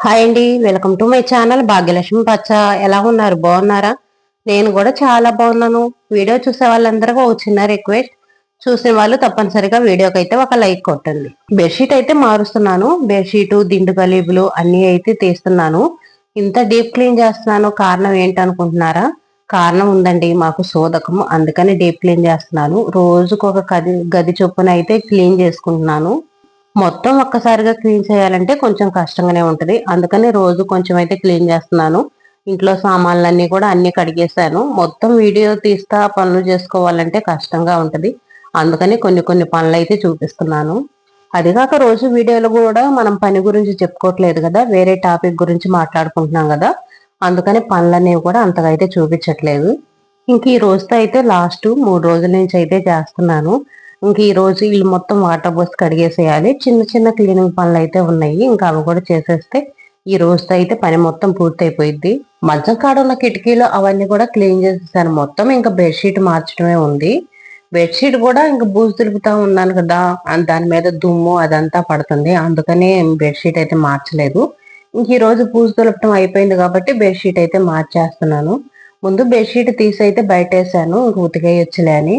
Hi అండి. Welcome to my channel Bhagyalakshmi పచ్చ ఎలా ఉన్నారు? బాగున్నారా? నేను కూడా చాలా బాగున్నాను. వీడియో చూసే వాళ్ళందరికీ ఒక చిన్న రిక్వెస్ట్. చూసిన వాళ్ళు తప్పనిసరిగా వీడియోకి అయితే ఒక లైక్ కొట్టండి. బెడ్షీట్ అయితే మారుస్తున్నాను. బెడ్షీటు దిండు గలీబులు అన్నీ అయితే తీస్తున్నాను. ఇంత డీప్ క్లీన్ చేస్తున్నాను. కారణం ఏంటనుకుంటున్నారా? కారణం ఉందండి. మాకు సోదకం అందుకని డీప్ క్లీన్ చేస్తున్నాను. రోజుకు ఒక గది గది చొప్పున అయితే క్లీన్ చేసుకుంటున్నాను. మొత్తం ఒక్కసారిగా క్లీన్ చేయాలంటే కొంచెం కష్టంగానే ఉంటుంది. అందుకని రోజు కొంచెం అయితే క్లీన్ చేస్తున్నాను. ఇంట్లో సామాన్లన్నీ కూడా అన్ని కడిగేశాను. మొత్తం వీడియో తీస్తా పనులు చేసుకోవాలంటే కష్టంగా ఉంటుంది. అందుకని కొన్ని కొన్ని పనులు అయితే చూపిస్తున్నాను. అది కాక రోజు వీడియోలో కూడా మనం పని గురించి చెప్పుకోవట్లేదు కదా వేరే టాపిక్ గురించి మాట్లాడుకుంటున్నాం కదా అందుకని పనులనేవి కూడా అంతగా అయితే చూపించట్లేదు. ఇంక ఈ రోజుతో అయితే లాస్ట్ మూడు రోజుల నుంచి అయితే చేస్తున్నాను. ఇంక ఈ రోజు ఇల్లు మొత్తం వాటర్ పోసి కడిగేసేయాలి. చిన్న చిన్న క్లీనింగ్ పనులు అయితే ఉన్నాయి. ఇంకా అవి కూడా చేసేస్తే ఈ రోజుతో అయితే పని మొత్తం పూర్తి అయిపోయింది మంచం కాడ ఉన్న కిటికీలు అవన్నీ కూడా క్లీన్ చేసేసాను. మొత్తం ఇంకా బెడ్షీట్ మార్చడమే ఉంది. బెడ్షీట్ కూడా ఇంకా బూజు దులుపుతా ఉన్నాను కదా దాని మీద దుమ్ము అదంతా పడుతుంది. అందుకనే బెడ్షీట్ అయితే మార్చలేదు. ఇంక ఈ రోజు బూజు దులపటం అయిపోయింది కాబట్టి బెడ్షీట్ అయితే మార్చేస్తున్నాను. ముందు బెడ్షీట్ తీసి అయితే బయట వేసాను ఇంక ఉతికేయొచ్చులే అని.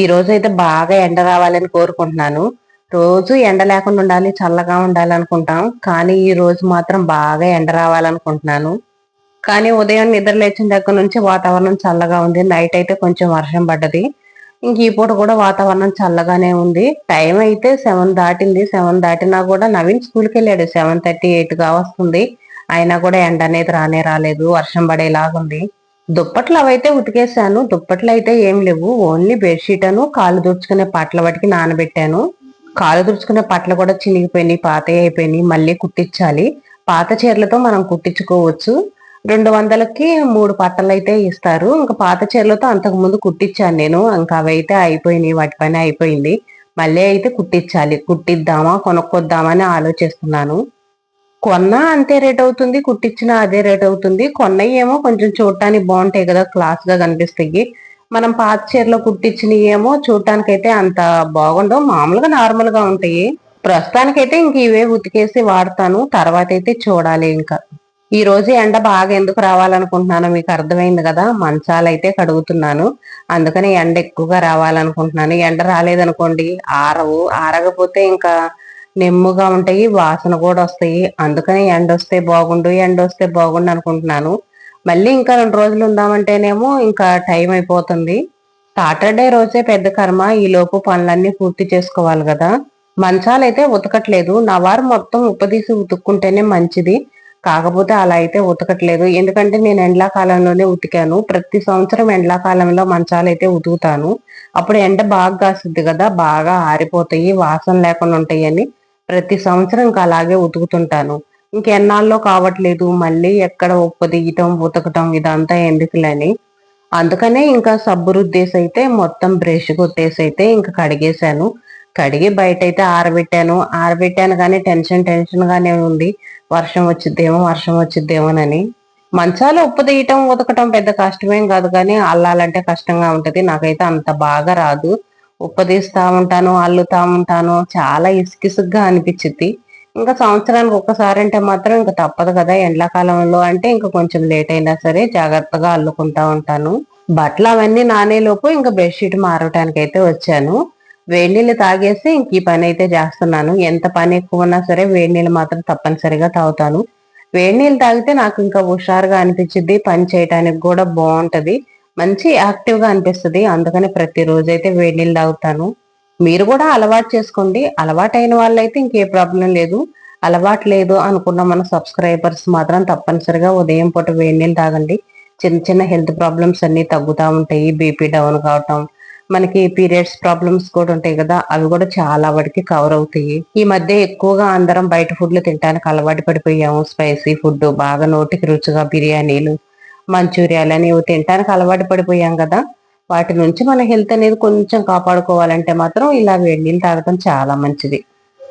ఈ రోజు అయితే బాగా ఎండ రావాలని కోరుకుంటున్నాను. రోజు ఎండ లేకుండా ఉండాలి చల్లగా ఉండాలి అనుకుంటాం. కానీ ఈ రోజు మాత్రం బాగా ఎండ రావాలనుకుంటున్నాను. కానీ ఉదయం నిద్ర లేచిన దగ్గర నుంచి వాతావరణం చల్లగా ఉంది. నైట్ అయితే కొంచెం వర్షం పడ్డది. ఇంక ఈ పూట కూడా వాతావరణం చల్లగానే ఉంది. టైం అయితే సెవెన్ దాటింది. సెవెన్ దాటినా కూడా నవీన్ స్కూల్కి వెళ్ళాడు. సెవెన్ థర్టీ ఎయిట్గా వస్తుంది. అయినా కూడా ఎండ అనేది రానే రాలేదు. వర్షం పడేలాగుంది. దుప్పట్లు అవైతే ఉతికేసాను దుప్పట్లు అయితే ఏం లేవు. ఓన్లీ బెడ్షీట్ అను కాలు దుడుచుకునే పట్ల వాటికి నానబెట్టాను. కాలు దుడుచుకునే పాటలు కూడా చినిగిపోయినాయి పాత అయిపోయినాయి. మళ్ళీ కుట్టించాలి. పాత చీరలతో మనం కుట్టించుకోవచ్చు. రెండు వందలకి మూడు పట్టలు అయితే ఇస్తారు. ఇంకా పాత చీరలతో అంతకు ముందు కుట్టించాను నేను. ఇంకా అవైతే అయిపోయినాయి వాటిపైన అయిపోయింది. మళ్ళీ అయితే కుట్టించాలి. కుట్టిద్దామా కొనుక్కొద్దామా అని ఆలోచిస్తున్నాను. కొన్నా అంతే రేట్ అవుతుంది కుట్టించినా అదే రేట్ అవుతుంది. కొన్నవి ఏమో కొంచెం చూడటానికి బాగుంటాయి కదా క్లాస్గా కనిపిస్తాయి. మనం పాత చీరలో కుట్టించినవి ఏమో చూడటానికి అయితే అంత బాగుండవు. మామూలుగా నార్మల్గా ఉంటాయి. ప్రస్తుతానికైతే ఇంక ఇవే ఉతికేసి వాడతాను. తర్వాత అయితే చూడాలి ఇంకా. ఈ రోజు ఎండ బాగా ఎందుకు రావాలనుకుంటున్నానో మీకు అర్థమైంది కదా మంచాలు అయితే కడుగుతున్నాను. అందుకని ఎండ ఎక్కువగా రావాలనుకుంటున్నాను. ఎండ రాలేదనుకోండి ఆరవు. ఆరకపోతే ఇంకా నెమ్ముగా ఉంటాయి వాసన కూడా వస్తాయి. అందుకని ఎండ వస్తే బాగుండు ఎండ వస్తే బాగుండు అనుకుంటున్నాను. మళ్ళీ ఇంకా రెండు రోజులు ఉందామంటేనేమో ఇంకా టైం అయిపోతుంది. సాటర్డే రోజే పెద్ద కర్మ ఈలోపు పనులన్నీ పూర్తి చేసుకోవాలి కదా. మంచాలు అయితే ఉతకట్లేదు. నా వారు మొత్తం ఉప్పదీసి ఉతుక్కుంటేనే మంచిది. కాకపోతే అలా అయితే ఉతకట్లేదు. ఎందుకంటే నేను ఎండాకాలంలోనే ఉతికాను. ప్రతి సంవత్సరం ఎండాకాలంలో మంచాలు అయితే ఉతుకుతాను. అప్పుడు ఎండ బాగా కాస్తుంది కదా బాగా ఆరిపోతాయి వాసన లేకుండా ఉంటాయి అని. ప్రతి సంవత్సరం ఇంకా అలాగే ఉతుకుతుంటాను. ఇంకెన్నాళ్ళలో కావట్లేదు మళ్ళీ ఎక్కడ ఉప్పు తీయటం ఉతకటం ఇదంతా ఎందుకులని. అందుకనే ఇంకా సబ్బు రుద్దేసి అయితే మొత్తం బ్రష్ కొట్టేసి అయితే ఇంకా కడిగేశాను. కడిగి బయట అయితే ఆరబెట్టాను. ఆరబెట్టాను కానీ టెన్షన్ టెన్షన్ గానే ఉంది. వర్షం వచ్చిద్దేమో వర్షం వచ్చిద్దేమోనని. మంచాలు ఉప్పు తీయటం ఉతకటం పెద్ద కష్టమేం కాదు కానీ అల్లాలంటే కష్టంగా ఉంటది. నాకైతే అంత బాగా రాదు. ఉప్పు తీస్తా ఉంటాను అల్లుతా ఉంటాను. చాలా ఇసుకిసుగ్గా అనిపించింది ఇంకా సంవత్సరానికి ఒక్కసారి అంటే మాత్రం ఇంకా తప్పదు కదా ఎండాకాలంలో. అంటే ఇంకా కొంచెం లేట్ అయినా సరే జాగ్రత్తగా అల్లుకుంటా ఉంటాను. బట్టలు అవన్నీ నానేలోపు ఇంకా బెడ్షీట్ మారటానికి అయితే వచ్చాను. వేడి నీళ్ళు తాగేసి ఇంక ఈ పని అయితే చేస్తున్నాను. ఎంత పని ఎక్కువ ఉన్నా సరే వేడి నీళ్ళు మాత్రం తప్పనిసరిగా తాగుతాను. వేడి నీళ్ళు తాగితే నాకు ఇంకా హుషారుగా అనిపించింది పని చేయడానికి కూడా బాగుంటది. మంచి యాక్టివ్గా అనిపిస్తుంది. అందుకని ప్రతిరోజు అయితే వేడి నీళ్ళు తాగుతాను. మీరు కూడా అలవాటు చేసుకోండి. అలవాటు అయిన వాళ్ళైతే ఇంకే ప్రాబ్లం లేదు. అలవాటు లేదు అనుకున్న మన సబ్స్క్రైబర్స్ మాత్రం తప్పనిసరిగా ఉదయం పూట వేడి నీళ్ళు తాగండి. చిన్న చిన్న హెల్త్ ప్రాబ్లమ్స్ అన్ని తగ్గుతూ ఉంటాయి. బీపీ డౌన్ కావటం మనకి పీరియడ్స్ ప్రాబ్లమ్స్ కూడా ఉంటాయి కదా అవి కూడా చాలా వాటికి కవర్ అవుతాయి. ఈ మధ్య ఎక్కువగా అందరం బయట ఫుడ్లు తినడానికి అలవాటు పడిపోయాము. స్పైసీ ఫుడ్ బాగా నోటికి రుచిగా బిర్యానీలు మంచూరియాలు అని ఇవి తినడానికి అలవాటు పడిపోయాం కదా. వాటి నుంచి మన హెల్త్ అనేది కొంచెం కాపాడుకోవాలంటే మాత్రం ఇలా వేడి నీళ్ళు తాగడం చాలా మంచిది.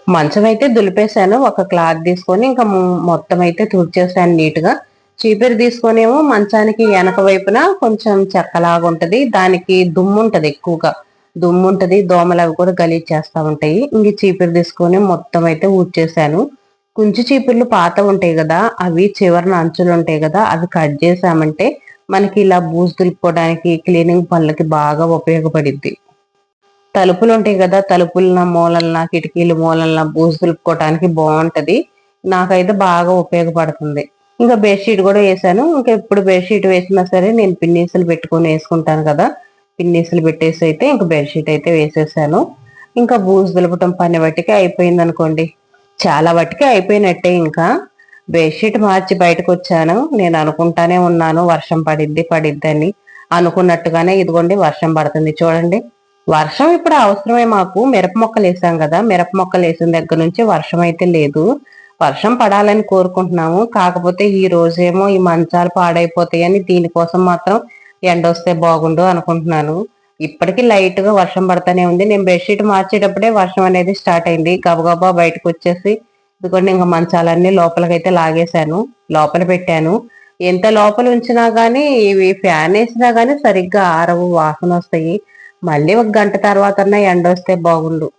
మంచం అయితే దులిపేశాను ఒక క్లాత్ తీసుకొని ఇంకా మొత్తం అయితే తుడిచేసాను నీట్గా. చీపిరి తీసుకొనేమో మంచానికి వెనక వైపున కొంచెం చెక్కలాగా ఉంటుంది దానికి దుమ్ము ఉంటుంది ఎక్కువగా. దుమ్ము ఉంటుంది దోమలు అవి కూడా గలీజ్ చేస్తూ ఉంటాయి. ఇంక చీపిరి తీసుకొని మొత్తం అయితే ఊడ్చేసాను. కుంచి చీపుర్లు పాత ఉంటాయి కదా అవి చివరిన అంచులు ఉంటాయి కదా అవి కట్ చేసామంటే మనకి ఇలా బూజు దులుపుకోవడానికి క్లీనింగ్ పనులకి బాగా ఉపయోగపడిద్ది. తలుపులు ఉంటాయి కదా తలుపులన మూలలన కిటికీలు మూలలన బూజు దులుపుకోవడానికి బాగుంటుంది. నాకైతే బాగా ఉపయోగపడుతుంది. ఇంకా బెడ్షీట్ కూడా వేసాను. ఇంకా ఎప్పుడు బెడ్షీట్ వేసినా సరే నేను పిన్నీసులు పెట్టుకొని వేసుకుంటాను కదా పిన్నీసులు పెట్టేసి అయితే ఇంకా బెడ్షీట్ అయితే వేసేసాను. ఇంకా బూజు దులపటం పని బట్టికి అయిపోయింది అనుకోండి చాలా బట్టికి అయిపోయినట్టే ఇంకా. బెడ్షీట్ మార్చి బయటకు వచ్చాను నేను అనుకుంటానే ఉన్నాను వర్షం పడిద్ది పడిద్ది అని అనుకున్నట్టుగానే ఇదిగోండి వర్షం పడుతుంది. చూడండి వర్షం ఇప్పుడు అవసరమే మాకు. మిరప మొక్కలు వేసాం కదా మిరప మొక్కలు వేసిన దగ్గర నుంచి వర్షం అయితే లేదు. వర్షం పడాలని కోరుకుంటున్నాము. కాకపోతే ఈ రోజేమో ఈ మంచాలు పాడైపోతాయని దీనికోసం మాత్రం ఎండ వస్తే బాగుండు అనుకుంటున్నాను. ఇప్పటికీ లైట్గా వర్షం పడతానే ఉంది. నేను బెడ్షీట్ మార్చేటప్పుడే వర్షం అనేది స్టార్ట్ అయింది. గబగబా బయటకు వచ్చేసి ఇదిగోండి ఇంకా మంచాలన్నీ లోపలికైతే లాగేశాను. లోపల పెట్టాను. ఎంత లోపల ఉంచినా గానీ ఇవి ఫ్యాన్ వేసినా గానీ సరిగ్గా ఆరవు వాసన వస్తాయి. మళ్ళీ ఒక గంట తర్వాత ఎండ వస్తే బాగుండు.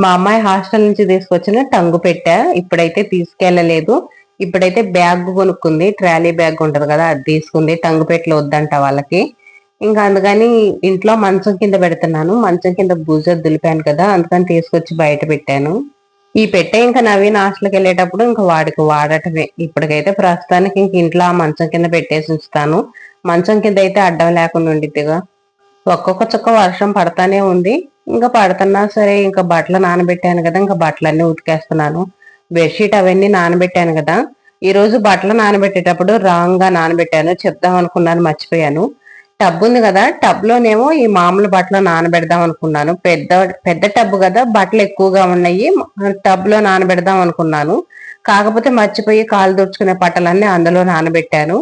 మా అమ్మాయి హాస్టల్ నుంచి తీసుకొచ్చిన టంగు పెట్టా. ఇప్పుడైతే తీసుకెళ్ళలేదు ఇప్పుడైతే బ్యాగ్ కొనుక్కుంది. ట్రాలీ బ్యాగ్ ఉంటది కదా అది తీసుకుంది. టంగు పెట్టలు వద్దంట వాళ్ళకి. ఇంకా అందుకని ఇంట్లో మంచం కింద పెడుతున్నాను. మంచం కింద బూజర్ దులిపాను కదా అందుకని తీసుకొచ్చి బయట పెట్టాను. ఈ పెట్టే ఇంకా నవీన్ హాస్టల్కి వెళ్ళేటప్పుడు ఇంకా వాడికి వాడటమే. ఇప్పటికైతే ప్రస్తుతానికి ఇంక ఇంట్లో ఆ మంచం కింద పెట్టేసి ఉంచుతాను. మంచం కింద అయితే అడ్డం లేకుండా ఉండిద్దిగా. ఒక్కొక్క చుక్క వర్షం పడతానే ఉంది. ఇంకా పడుతున్నా సరే ఇంకా బట్టలు నానబెట్టాను కదా ఇంకా బట్టలన్నీ ఉతికేస్తున్నాను. బెడ్షీట్ అవన్నీ నానబెట్టాను కదా. ఈ రోజు బట్టలు నానబెట్టేటప్పుడు రాంగ్గా నానబెట్టాను. చెప్దాం అనుకున్నాను మర్చిపోయాను. టబ్ ఉంది కదా టబ్ లోనేమో ఈ మామూలు బట్టలు నానబెడదాం అనుకున్నాను. పెద్ద పెద్ద టబ్ కదా బట్టలు ఎక్కువగా ఉన్నాయి టబ్లో నానబెడదాం అనుకున్నాను. కాకపోతే మర్చిపోయి కాలు దుడుచుకునే పట్టలన్నీ అందులో నానబెట్టాను.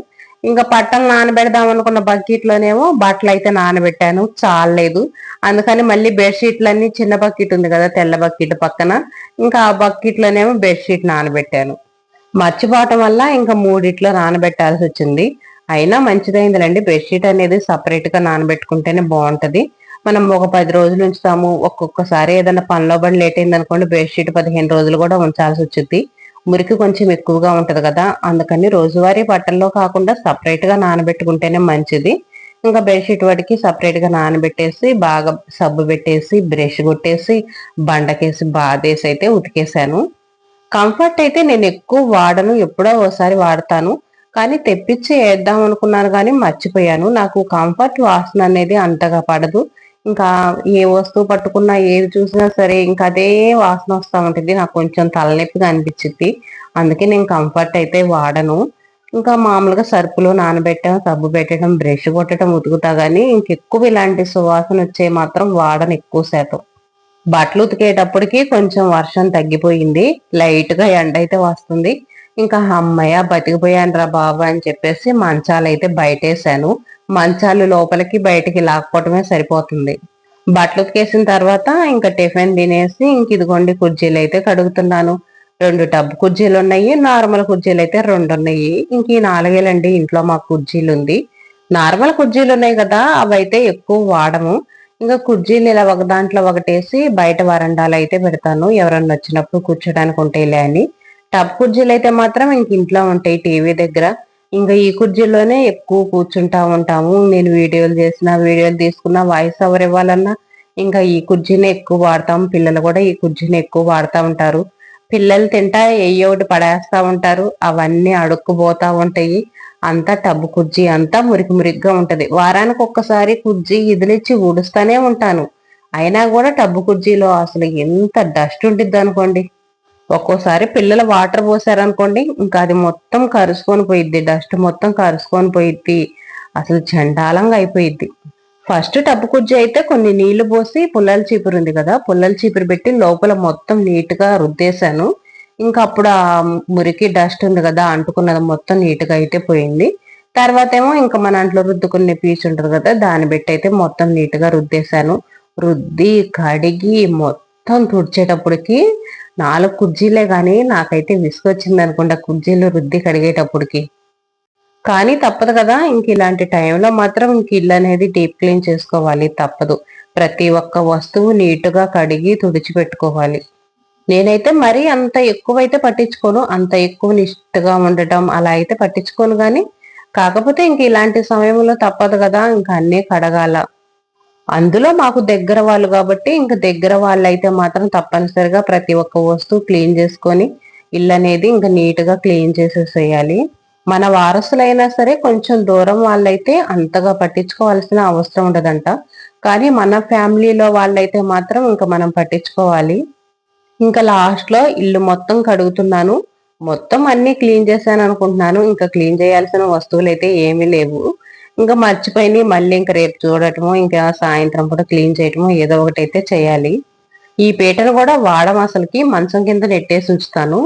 ఇంకా పట్టలు నానబెడదాం అనుకున్న బకెట్ లోనేమో బట్టలు అయితే నానబెట్టాను. చాలలేదు. అందుకని మళ్ళీ బెడ్షీట్లన్నీ చిన్న బకెట్ ఉంది కదా తెల్ల బకెట్ పక్కన ఇంకా ఆ బకెట్ లోనేమో బెడ్షీట్ నానబెట్టాను. మర్చిపోవటం వల్ల ఇంకా మూడిట్లో నానబెట్టాల్సి వచ్చింది. అయినా మంచిదైందిలేండి. బెడ్షీట్ అనేది సపరేట్గా నానబెట్టుకుంటేనే బాగుంటుంది. మనం ఒక పది రోజులు ఉంచుతాము. ఒక్కొక్కసారి ఏదైనా పనిలో పడి లేట్ అయింది అనుకోండి బెడ్షీట్ పదిహేను రోజులు కూడా ఉంచాల్సి వచ్చింది మురికి కొంచెం ఎక్కువగా ఉంటుంది కదా. అందుకని రోజువారీ బట్టల్లో కాకుండా సపరేట్గా నానబెట్టుకుంటేనే మంచిది. ఇంకా బెడ్షీట్ వాటికి సపరేట్గా నానబెట్టేసి బాగా సబ్బు పెట్టేసి బ్రష్ కొట్టేసి బండకేసి బాధేసి అయితే ఉతికేసాను. కంఫర్ట్ అయితే నేను ఎక్కువ వాడను. ఎప్పుడో ఒకసారి వాడతాను. కానీ తెప్పించి వేద్దాం అనుకున్నాను కానీ మర్చిపోయాను. నాకు కంఫర్ట్ వాసన అనేది అంతగా పడదు. ఇంకా ఏ వస్తువు పట్టుకున్నా ఏది చూసినా సరే ఇంకా అదే వాసన వస్తూ ఉంటుంది. నాకు కొంచెం తలనొప్పిగా అనిపించింది అందుకే నేను కంఫర్ట్ అయితే వాడను. ఇంకా మామూలుగా సరుకులు నానబెట్టడం సబ్బు పెట్టడం బ్రష్ కొట్టడం ఉతుకుతా కానీ ఇంకెక్కువ ఇలాంటి సువాసన వచ్చే మాత్రం వాడను ఎక్కువ శాతం. బట్టలు ఉతికేటప్పటికి కొంచెం వర్షం తగ్గిపోయింది. లైట్గా ఎండ అయితే వస్తుంది. ఇంకా అమ్మయ్య బతికిపోయాను రా బాబు అని చెప్పేసి మంచాలు అయితే బయటేశాను. మంచాలు లోపలికి బయటికి లాక్కోవటమే సరిపోతుంది. బట్టలు ఉతికేసిన తర్వాత ఇంకా టిఫిన్ తినేసి ఇంక ఇదిగోండి కుర్జీలు అయితే కడుగుతున్నాను. రెండు టబ్ కుర్జీలు ఉన్నాయి నార్మల్ కుర్జీలు అయితే రెండు ఉన్నాయి. ఇంక ఈ నాలుగేలండి ఇంట్లో మా కుర్జీలు ఉంది. నార్మల్ కుర్జీలు ఉన్నాయి కదా అవి అయితే ఎక్కువ వాడము. ఇంకా కుర్జీలు ఇలా ఒక దాంట్లో ఒకటేసి బయట వరండాలు అయితే పెడతాను. ఎవరన్నా వచ్చినప్పుడు కూర్చోడానికి ఉంటాయిలే అని. టబ్ కుర్జీలు అయితే మాత్రం ఇంక ఇంట్లో ఉంటాయి టీవీ దగ్గర. ఇంకా ఈ కుర్జీలోనే ఎక్కువ కూర్చుంటా ఉంటాము. నేను వీడియోలు చేసిన వీడియోలు తీసుకున్న వాయిస్ ఓవర్ ఇవ్వాలన్నా ఇంకా ఈ కుర్చీని ఎక్కువ వాడతాం. పిల్లలు కూడా ఈ కుర్జీని ఎక్కువ వాడుతూ ఉంటారు. పిల్లలు తింటా ఏ ఒకటి పడేస్తా ఉంటారు. అవన్నీ అడుక్కుపోతా ఉంటాయి. అంతా టబ్బు కుర్జీ అంతా మురికి మురికిగా ఉంటది. వారానికి ఒక్కసారి కుర్జీ ఇదిలిచ్చి ఊడుస్తూనే ఉంటాను. అయినా కూడా టబ్బు కుర్జీలో అసలు ఎంత డస్ట్ ఉంటుంది అనుకోండి. ఒక్కోసారి పిల్లలు వాటర్ పోసారనుకోండి ఇంకా అది మొత్తం కరుసుకొని పోయిద్ది డస్ట్ మొత్తం కరుసుకొని పోయిద్ది అసలు చండాలంగా అయిపోయిద్ది. ఫస్ట్ టబ్బు కుజ్జి అయితే కొన్ని నీళ్ళు పోసి పుల్లల చీపురు ఉంది కదా పుల్లల చీపురు పెట్టి లోపల మొత్తం నీట్గా రుద్దేశాను. ఇంకా అప్పుడు ఆ మురికి డస్ట్ ఉంది కదా అంటుకున్నది మొత్తం నీట్గా అయితే పోయింది. తర్వాత ఏమో ఇంకా మన అంట్లో రుద్దుకునే పీచు ఉంటుంది కదా దాన్ని పెట్టి అయితే మొత్తం నీట్గా రుద్దేశాను. రుద్ది కడిగి మొత్తం తుడిచేటప్పటికి నాలుగు కుర్జీలే కానీ నాకైతే విసుగొచ్చింది అనుకుంటా కుర్జీలు రుద్ది కడిగేటప్పటికి. కానీ తప్పదు కదా ఇంక ఇలాంటి టైంలో మాత్రం ఇంక ఇల్లు అనేది డీప్ క్లీన్ చేసుకోవాలి తప్పదు. ప్రతి ఒక్క వస్తువు నీటుగా కడిగి తుడిచిపెట్టుకోవాలి. నేనైతే మరీ అంత ఎక్కువ అయితే పట్టించుకోను అంత ఎక్కువ నిష్ఠగా ఉండటం అలా అయితే పట్టించుకోను కానీ కాకపోతే ఇంక ఇలాంటి సమయంలో తప్పదు కదా ఇంకా అన్నీ కడగాల. అందులో మాకు దగ్గర వాళ్ళు కాబట్టి ఇంక దగ్గర వాళ్ళు అయితే మాత్రం తప్పనిసరిగా ప్రతి ఒక్క వస్తువు క్లీన్ చేసుకొని ఇల్లు అనేది ఇంకా నీట్గా క్లీన్ చేసేసేయాలి. మన వారసులైనా సరే కొంచెం దూరం వాళ్ళైతే అంతగా పట్టించుకోవాల్సిన అవసరం ఉండదంట. కానీ మన ఫ్యామిలీలో వాళ్ళైతే మాత్రం ఇంకా మనం పట్టించుకోవాలి. ఇంకా లాస్ట్లో ఇల్లు మొత్తం కడుగుతున్నాను. మొత్తం అన్ని క్లీన్ చేశాను అనుకుంటున్నాను. ఇంకా క్లీన్ చేయాల్సిన వస్తువులు అయితే ఏమీ లేవు. ఇంకా మర్చిపోయి మళ్ళీ ఇంకా రేపు చూడటము ఇంకా సాయంత్రం కూడా క్లీన్ చేయటము ఏదో ఒకటి అయితే చేయాలి. ఈ పీటను కూడా వాడం అసలుకి. మంచం కింద నెట్టేసి ఉంచుతాను.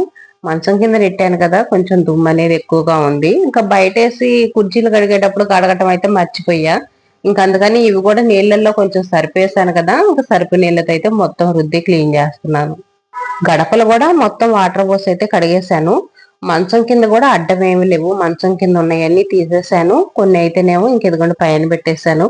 మంచం కింద నెట్టాను కదా కొంచెం దుమ్ము అనేది ఎక్కువగా ఉంది. ఇంకా బయటేసి కుర్చీలు కడిగేటప్పుడు కడగటం అయితే మర్చిపోయా. ఇంకా అందుకని ఇవి కూడా నీళ్ళల్లో కొంచెం సరిపేసాను కదా ఇంకా సరిపి నీళ్ళతో అయితే మొత్తం రుద్ది క్లీన్ చేస్తున్నాను. గడపలు కూడా మొత్తం వాటర్ పోసి అయితే కడిగేశాను. మంచం కింద కూడా అడ్డం ఏమి లేవు. మంచం కింద ఉన్నాయన్నీ తీసేసాను. కొన్ని అయితేనేమో ఇంకెదిగోండి పైన పెట్టేశాను.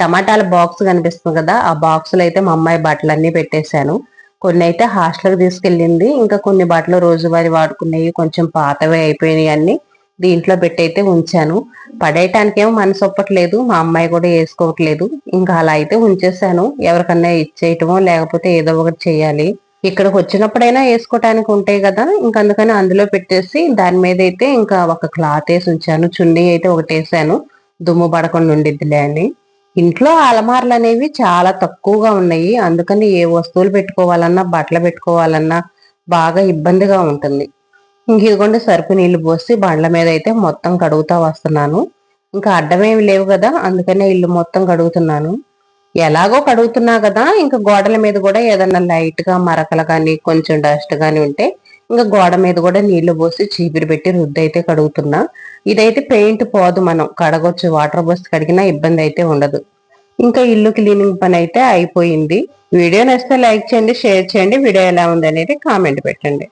టమాటాల బాక్స్ కనిపిస్తుంది కదా ఆ బాక్స్లో అయితే మా అమ్మాయి బట్టలు పెట్టేశాను. కొన్ని అయితే హాస్టల్కి తీసుకెళ్ళింది. ఇంకా కొన్ని బట్టలు రోజువారి వాడుకునేవి కొంచెం పాతవే అయిపోయినాయి అన్ని. దీంట్లో పెట్టి అయితే ఉంచాను. పడేయటానికి ఏమో మనసు ఒప్పట్లేదు మా అమ్మాయి కూడా వేసుకోవట్లేదు. ఇంకా అలా అయితే ఉంచేసాను ఎవరికన్నా ఇచ్చేయటమో లేకపోతే ఏదో ఒకటి చేయాలి. ఇక్కడికి వచ్చినప్పుడైనా వేసుకోవటానికి ఉంటాయి కదా. ఇంకా అందుకని అందులో పెట్టేసి దాని మీద అయితే ఇంకా ఒక క్లాత్ వేసి ఉంచాను చున్నీ అయితే ఒకటి వేసాను. దుమ్ము పడకుండా ఉండిద్దిలే అని. ఇంట్లో అలమార్లు అనేవి చాలా తక్కువగా ఉన్నాయి. అందుకని ఏ వస్తువులు పెట్టుకోవాలన్నా బట్టలు పెట్టుకోవాలన్నా బాగా ఇబ్బందిగా ఉంటుంది. ఇంక ఇదిగోండి సరుకు నీళ్ళు పోసి బండ్ల మీద అయితే మొత్తం కడుగుతా వస్తున్నాను. ఇంకా అడ్డమేమి లేవు కదా. అందుకనే ఇల్లు మొత్తం కడుగుతున్నాను. ఎలాగో కడుగుతున్నా కదా ఇంకా గోడల మీద కూడా ఏదన్నా లైట్గా మరకలు కానీ కొంచెం డస్ట్ కానీ ఉంటే ఇంకా గోడ మీద కూడా నీళ్ళు పోసి చీపిరి పెట్టి రుద్దు అయితే కడుగుతున్నా. ఇదైతే పెయింట్ పోదు మనం. కడగొచ్చు వాటర్ పోసి కడిగినా ఇబ్బంది అయితే ఉండదు. ఇంకా ఇల్లు క్లీనింగ్ పని అయితే అయిపోయింది. వీడియో నచ్చితే లైక్ చేయండి షేర్ చేయండి. వీడియో ఎలా ఉంది అనేది కామెంట్ పెట్టండి.